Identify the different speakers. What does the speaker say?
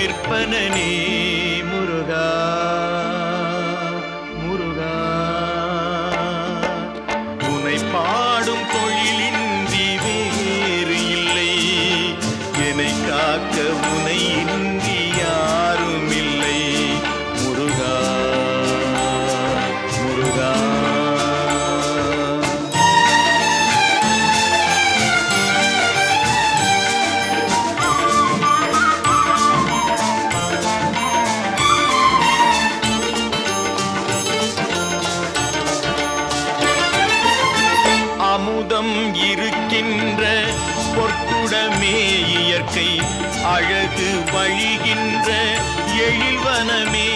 Speaker 1: விற்பனனே முருகா முருகா. உனை பாடும் தொழிலின்றி வேறு இல்லை. என்னை காக்க உனை இன்றி சொந்தம் இருக்கின்ற பொற்குடமே இயற்கை அழகு வழிகின்ற எழில்வனமே